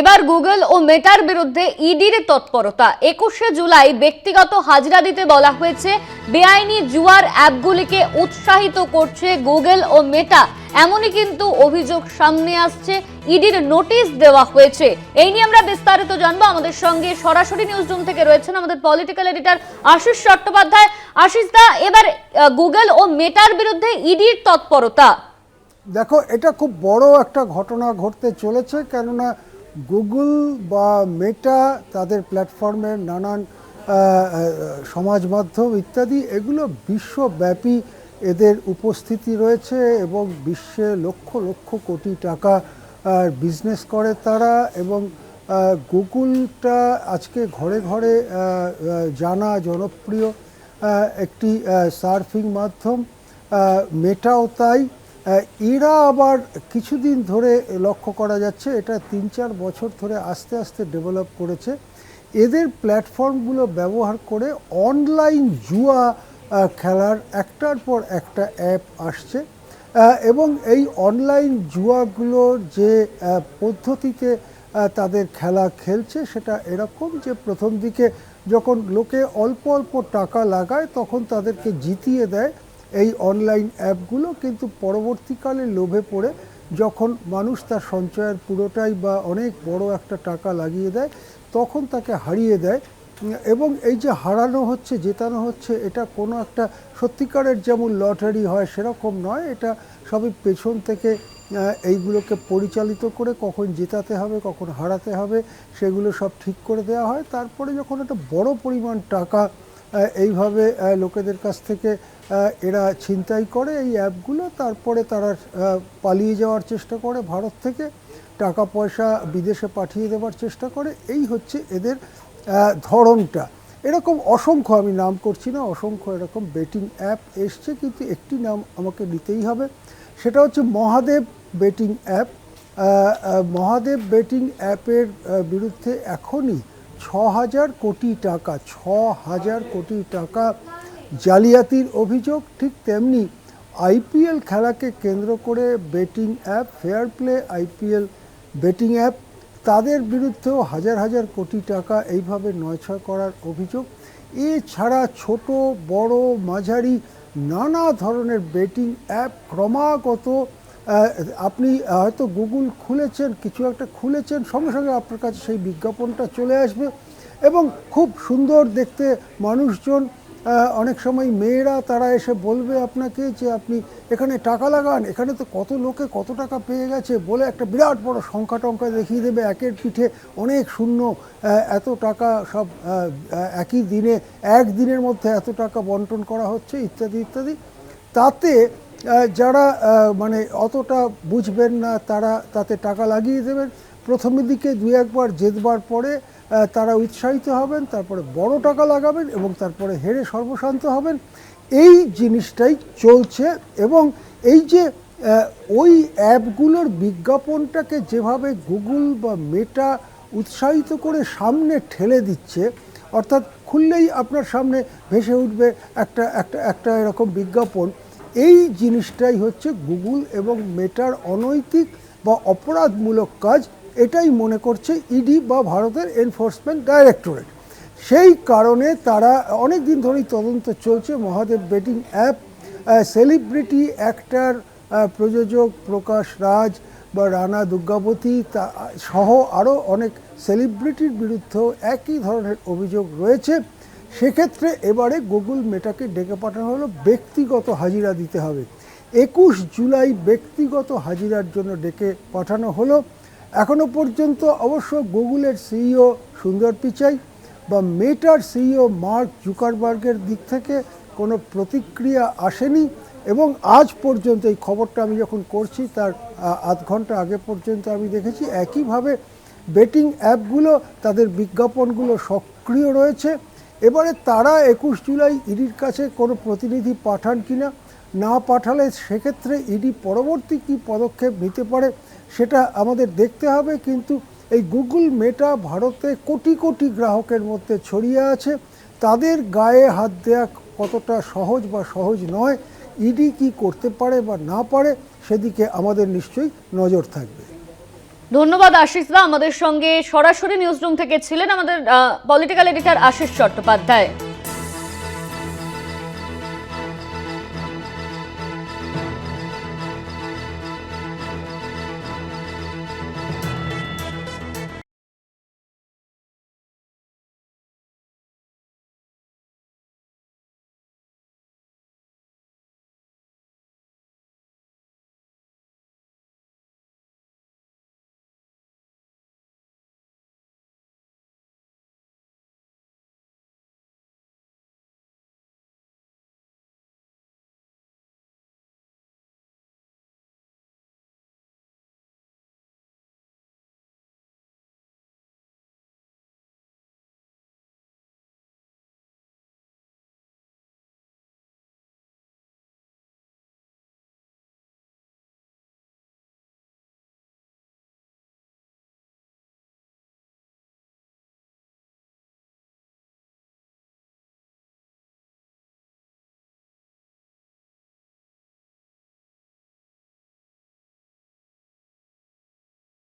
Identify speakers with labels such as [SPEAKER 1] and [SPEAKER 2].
[SPEAKER 1] এবার গুগল ও মেটার বিরুদ্ধে ইডির তৎপরতা। একুশে জুলাই ব্যক্তিগত হাজিরা দিতে বলা হয়েছে, বেআইনি জুয়ার অ্যাপগুলিকে উৎসাহিত করছে গুগল ও মেটা এমনই কিন্তু অভিযোগ সামনে আসছে ইডির নোটিশ দেওয়া হয়েছে। এই নিয়ে আমরা বিস্তারিত জানব। আমাদের সঙ্গে সরাসরি নিউজ রুম থেকে রয়েছেন আমাদের পলিটিক্যাল এডিটর আশিস চট্টোপাধ্যায়। আশিস দা, এবার গুগল ও মেটার বিরুদ্ধে ইডির তৎপরতা।
[SPEAKER 2] দেখো, এটা খুব বড় একটা ঘটনা ঘটতে চলেছে, কেননা গুগল বা মেটা তাদের প্ল্যাটফর্মের নানান সমাজ মাধ্যম ইত্যাদি, এগুলো বিশ্বব্যাপী এদের উপস্থিতি রয়েছে এবং বিশ্বে লক্ষ লক্ষ কোটি টাকা বিজনেস করে তারা এবং গুগলটা আজকে ঘরে ঘরে জানা জনপ্রিয় একটি সার্ফিং মাধ্যম। মেটাও তাই। এরা আবার কিছুদিন ধরে লক্ষ্য করা যাচ্ছে, এটা তিন চার বছর ধরে আস্তে আস্তে ডেভেলপ করেছে। এদের প্ল্যাটফর্মগুলো ব্যবহার করে অনলাইন জুয়া খেলার একটার পর একটা অ্যাপ আসছে। এবং এই অনলাইন জুয়াগুলোর যে পদ্ধতিতে তাদের খেলা খেলছে, সেটা এরকম যে প্রথম দিকে যখন লোকে অল্প অল্প টাকা লাগায়, তখন তাদেরকে জিতিয়ে দেয়। এই অনলাইন অ্যাপগুলো কিন্তু পরবর্তীকালে লোভে পড়ে যখন মানুষ তার সঞ্চয়ের পুরোটাই বা অনেক বড় একটা টাকা লাগিয়ে দেয়, তখন তাকে হারিয়ে দেয়। এবং এই যে হারানো হচ্ছে, জেতানো হচ্ছে, এটা কোনো একটা সত্যিকারের যেমন লটারি হয় সেরকম নয়। এটা সবই পেছন থেকে এইগুলোকে পরিচালিত করে কখন জেতাতে হবে, কখন হারাতে হবে, সেগুলো সব ঠিক করে দেওয়া হয়। তারপরে যখন একটা বড় পরিমাণ টাকা এইভাবে লোকেদের কাছ থেকে এরা ছিনতাই করে এই অ্যাপগুলো, তারপরে তারা পালিয়ে যাওয়ার চেষ্টা করে ভারত থেকে, টাকা, পয়সা বিদেশে পাঠিয়ে দেওয়ার চেষ্টা করে। এই হচ্ছে এদের ধরনটা। এরকম অসংখ্য, আমি নাম করছি না, অসংখ্য এরকম বেটিং অ্যাপ এসছে, কিন্তু একটি নাম আমাকে নিতেই হবে। সেটা হচ্ছে Mahadev betting app Mahadev betting অ্যাপের বিরুদ্ধে এখনই ছ হাজার কোটি টাকা ছ হাজার কোটি টাকা জালিয়াতির অভিযোগ, ঠিক তেমনি আইপিএল খেলাকে কেন্দ্র করে betting app fair play IPL betting app তাদের বিরুদ্ধেও হাজার হাজার কোটি টাকা এইভাবে নয়ছয় করার অভিযোগ। এছাড়া ছোট, বড়, মাঝারি, নানা ধরনের বেটিং অ্যাপ ক্রমাগত আপনি হয়তো গুগল খুলেছেন, কিছু একটা খুলেছেন, সঙ্গে সঙ্গে আপনার কাছে সেই বিজ্ঞাপনটা চলে আসবে এবং খুব সুন্দর দেখতে মানুষজন অনেক সময় মেয়েরা তারা এসে বলবে আপনাকে যে আপনি এখানে টাকা লাগান, এখানে তো কত লোকে কত টাকা পেয়ে গেছে বলে একটা বিরাট বড় সংখ্যা টঙ্কা দেখিয়ে দেবে। একের পিঠে অনেক শূন্য এত টাকা সব একই দিনে এক দিনের মধ্যে এত টাকা বন্টন করা হচ্ছে, ইত্যাদি ইত্যাদি। তাতে যারা মানে অতটা বুঝবেন না, তারা তাতে টাকা লাগিয়ে দেবেন। প্রথমের দিকে দু একবার জেতবার পরে তারা উৎসাহিত হবেন, তারপরে বড় টাকা লাগাবেন এবং তারপরে হেরে সর্বশান্ত হবেন। এই জিনিসটাই চলছে এবং এই যে ওই অ্যাপগুলোর বিজ্ঞাপনটাকে যেভাবে গুগল বা মেটা উৎসাহিত করে সামনে ঠেলে দিচ্ছে, অর্থাৎ খুললেই আপনার সামনে ভেসে উঠবে একটা একটা একটা এরকম বিজ্ঞাপন এই জিনিসটাই হচ্ছে গুগল এবং মেটার অনৈতিক বা অপরাধমূলক কাজ, এটাই মনে করছে ইডি বা ভারতের এনফোর্সমেন্ট ডাইরেক্টরেট সেই কারণে তারা অনেক দিন ধরেই তদন্ত চলছে, Mahadev betting app celebrity actor প্রযোজক প্রকাশ রাজ বা রানা দুর্গাবতী, তা, সহ আরও অনেক সেলিব্রিটির বিরুদ্ধেও একই ধরনের অভিযোগ রয়েছে। সেক্ষেত্রে এবারে গুগল মেটাকে ডেকে পাঠানো হলো, ব্যক্তিগত হাজিরা দিতে হবে। একুশ জুলাই ব্যক্তিগত হাজিরার জন্য ডেকে পাঠানো হলো। এখনও পর্যন্ত অবশ্য গুগলের সিইও সুন্দর পিচাই বা মেটার সিইও মার্ক জুকারবার্গের দিক থেকে কোনো প্রতিক্রিয়া আসেনি এবং আজ পর্যন্ত এই খবরটা আমি যখন করছি, তার আধ ঘণ্টা আগে পর্যন্ত আমি দেখেছি। একইভাবে বেটিং অ্যাপগুলো তাদের বিজ্ঞাপনগুলো সক্রিয় রয়েছে। এবারে তারা একুশ জুলাই ইডির কাছে কোনো প্রতিনিধি পাঠান কিনা না পাঠালে সেক্ষেত্রে ইডি পরবর্তী কী পদক্ষেপ নিতে পারে সেটা আমাদের দেখতে হবে। কিন্তু এই গুগল, মেটা ভারতে কোটি কোটি গ্রাহকের মধ্যে ছড়িয়ে আছে। তাদের গায়ে হাত দেওয়া কতটা সহজ বা সহজ নয়, ইডি কি করতে পারে বা না পারে সেদিকে আমাদের নিশ্চয়ই নজর থাকবে।
[SPEAKER 1] ধন্যবাদ আশিসদা আমাদের সঙ্গে সরাসরি নিউজরুম থেকে ছিলেন আমাদের পলিটিক্যাল এডিটর আশিস চট্টোপাধ্যায়।